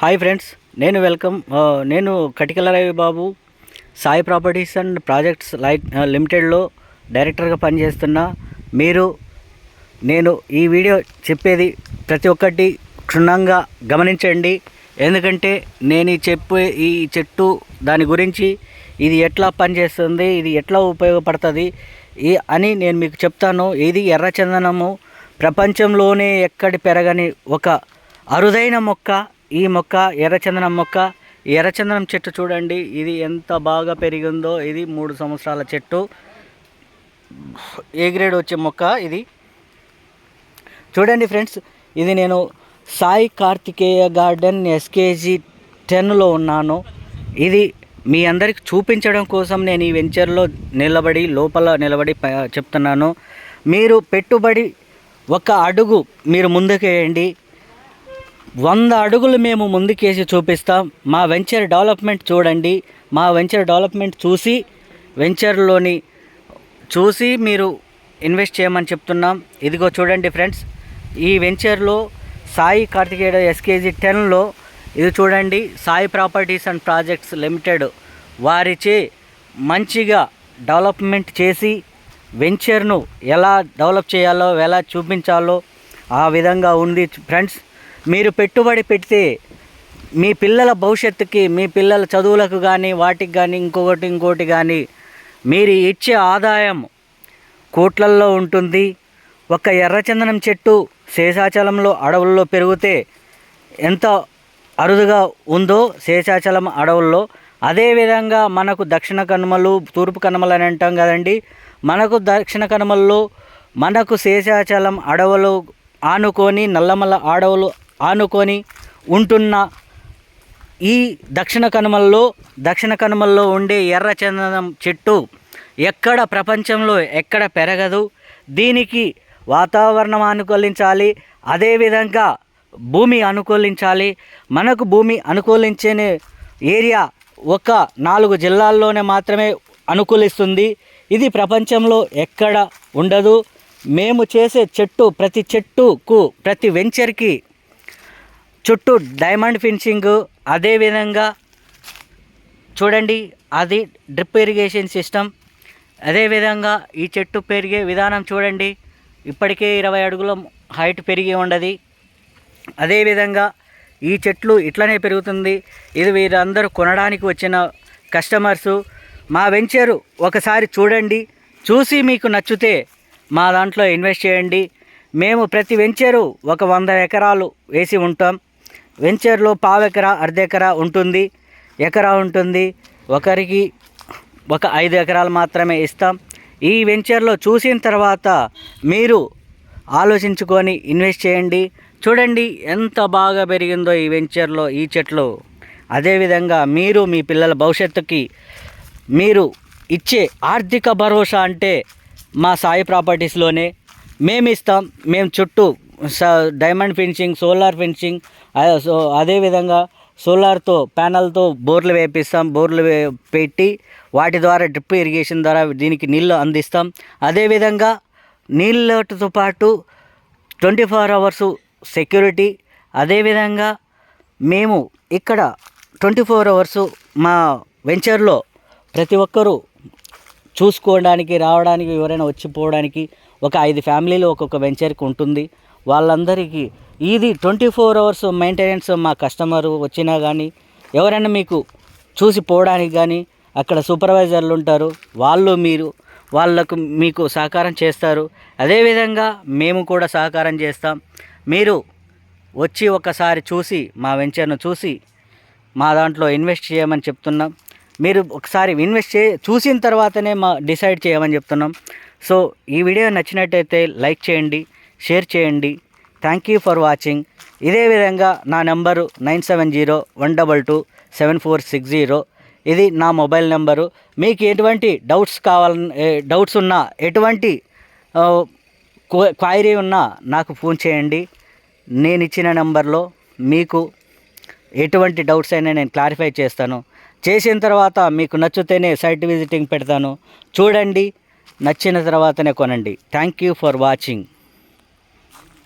Hi friends నేను welcome నేను Katikala Ravi Babu Sai properties and projects like లిమిటెడ్లో డైరెక్టర్గా పనిచేస్తున్నా మీరు నేను ఈ వీడియో చెప్పేది ప్రతి ఒక్కటి క్షుణ్ణంగా గమనించండి. ఎందుకంటే నేను ఈ చెప్పే ఈ చెట్టు దాని గురించి ఇది ఎట్లా పనిచేస్తుంది ఇది ఎట్లా ఉపయోగపడుతుంది ఈ అని నేను మీకు చెప్తాను. ఇది ఎర్రచందనము ప్రపంచంలోనే ఎక్కడి పెరగని ఒక అరుదైన మొక్క. ఈ మొక్క ఎర్రచందనం మొక్క. ఎర్రచందనం చెట్టు చూడండి. ఇది ఎంత బాగా పెరిగిందో ఇది మూడు సంవత్సరాల చెట్టు. ఏ గ్రేడ్ వచ్చే మొక్క ఇది? చూడండి ఫ్రెండ్స్ ఇది నేను సాయి కార్తికేయ గార్డెన్ ఎస్కేజీ టెన్లో ఉన్నాను. ఇది మీ అందరికి చూపించడం కోసం నేను ఈ వెంచర్లో నిలబడి లోపల నిలబడి చెప్తున్నాను. మీరు పెట్టుబడి ఒక అడుగు మీరు ముందుకేయండి వంద అడుగులు మేము ముందుకేసి చూపిస్తాం. మా వెంచర్ డెవలప్మెంట్ చూడండి. మా వెంచర్ డెవలప్మెంట్ చూసి వెంచర్లోని చూసి మీరు ఇన్వెస్ట్ చేయమని చెప్తున్నాం. ఇదిగో చూడండి ఫ్రెండ్స్ ఈ వెంచర్లో సాయి కార్తికేయ ఎస్కేజీ టెన్లో ఇది చూడండి Sai properties and projects limited వారిచే మంచిగా డెవలప్మెంట్ చేసి వెంచర్ను ఎలా డెవలప్ చేయాలో ఎలా చూపించాలో ఆ విధంగా ఉంది ఫ్రెండ్స్. మీరు పెట్టుబడి పెడితే మీ పిల్లల భవిష్యత్తుకి మీ పిల్లల చదువులకు కానీ వాటికి కానీ ఇంకొకటి ఇంకోటి కానీ మీరు ఇచ్చే ఆదాయం కోట్లల్లో ఉంటుంది. ఒక ఎర్రచందనం చెట్టు శేషాచలంలో అడవుల్లో పెరిగితే ఎంత అరుదుగా ఉందో శేషాచలం అడవుల్లో. అదేవిధంగా మనకు దక్షిణ కనుమలు తూర్పు కనుమలు అని అంటాం కదండి. మనకు దక్షిణ కనుమల్లో మనకు శేషాచలం అడవులు ఆనుకొని నల్లమల్ల అడవులు ఆనుకొని ఉంటున్న ఈ దక్షిణ కనుమల్లో దక్షిణ కనుమల్లో ఉండే ఎర్ర చందనం చెట్టు ఎక్కడ ప్రపంచంలో ఎక్కడ పెరగదు. దీనికి వాతావరణం అనుకూలించాలి. అదేవిధంగా భూమి అనుకూలించాలి. మనకు భూమి అనుకూలించే ఏరియా ఒక నాలుగు జిల్లాల్లోనే మాత్రమే అనుకూలిస్తుంది. ఇది ప్రపంచంలో ఎక్కడ ఉండదు. మేము చేసే చెట్టు ప్రతి చెట్టుకు ప్రతి వెంచర్కి చుట్టూ డైమండ్ ఫినిషింగ్ అదేవిధంగా చూడండి అది డ్రిప్ ఇరిగేషన్ సిస్టమ్. అదేవిధంగా ఈ చెట్టు పెరిగే విధానం చూడండి ఇప్పటికే ఇరవై అడుగుల హైట్ పెరిగి ఉండదు. అదేవిధంగా ఈ చెట్లు ఇట్లనే పెరుగుతుంది. ఇది వీరందరూ కొనడానికి వచ్చిన కస్టమర్సు. మా వెంచరు ఒకసారి చూడండి చూసి మీకు నచ్చితే మా దాంట్లో ఇన్వెస్ట్ చేయండి. మేము ప్రతి వెంచరు ఒక వంద ఎకరాలు వేసి ఉంటాం. వెంచర్లో పావెకరా అర్ధెకరా ఉంటుంది ఎకరా ఉంటుంది. ఒకరికి ఒక ఐదు ఎకరాలు మాత్రమే ఇస్తాం. ఈ వెంచర్లో చూసిన తర్వాత మీరు ఆలోచించుకొని ఇన్వెస్ట్ చేయండి. చూడండి ఎంత బాగా పెరిగిందో ఈ వెంచర్లో ఈ చెట్లు. అదేవిధంగా మీరు మీ పిల్లల భవిష్యత్తుకి మీరు ఇచ్చే ఆర్థిక భరోసా అంటే మా సాయి ప్రాపర్టీస్లోనే మేమిస్తాం. మేము చుట్టూ diamond finishing solar finishing so అదేవిధంగా సోలార్తో ప్యానల్తో బోర్లు వేపిస్తాం. బోర్లు వే- పెట్టి వాటి ద్వారా డ్రిప్ ఇరిగేషన్ ద్వారా దీనికి నీళ్ళు అందిస్తాం. అదేవిధంగా నీళ్ళతో పాటు ట్వంటీ ఫోర్ అవర్స్ సెక్యూరిటీ. అదేవిధంగా మేము ఇక్కడ ట్వంటీ ఫోర్ అవర్స్ మా వెంచర్లో ప్రతి ఒక్కరూ చూసుకోవడానికి రావడానికి ఎవరైనా వచ్చిపోవడానికి ఒక ఐదు ఫ్యామిలీలు ఒక్కొక్క వెంచర్కి ఉంటుంది. వాళ్ళందరికీ ఇది ట్వంటీ ఫోర్ అవర్స్ మెయింటెనెన్స్ మా కస్టమర్ వచ్చినా కానీ ఎవరైనా మీకు చూసి పోవడానికి కానీ అక్కడ సూపర్వైజర్లు ఉంటారు వాళ్ళు మీరు వాళ్ళకు మీకు సహకారం చేస్తారు. అదేవిధంగా మేము కూడా సహకారం చేస్తాం. మీరు వచ్చి ఒకసారి చూసి మా వెంచర్ను చూసి మా దాంట్లో ఇన్వెస్ట్ చేయమని చెప్తున్నాం. మీరు ఒకసారి ఇన్వెస్ట్ చే చూసిన తర్వాతనే మా డిసైడ్ చేయమని చెప్తున్నాం. సో ఈ వీడియో నచ్చినట్టయితే లైక్ చేయండి. షేర్ చేయండి. థ్యాంక్ యూ ఫర్ వాచింగ్ ఇదే విధంగా నా number nine seven zero one double two seven four six zero. ఇది నా మొబైల్ నెంబరు. మీకు ఎటువంటి డౌట్స్ కావాల డౌట్స్ ఉన్నా ఎటువంటి క్వైరీ ఉన్నా నాకు ఫోన్ చేయండి. నేను ఇచ్చిన నెంబర్లో మీకు ఎటువంటి డౌట్స్ అయినా నేను క్లారిఫై చేస్తాను. చేసిన తర్వాత మీకు నచ్చితేనే సైట్ విజిటింగ్ పెడతాను. చూడండి నచ్చిన తర్వాతనే కొనండి. Thank you for watching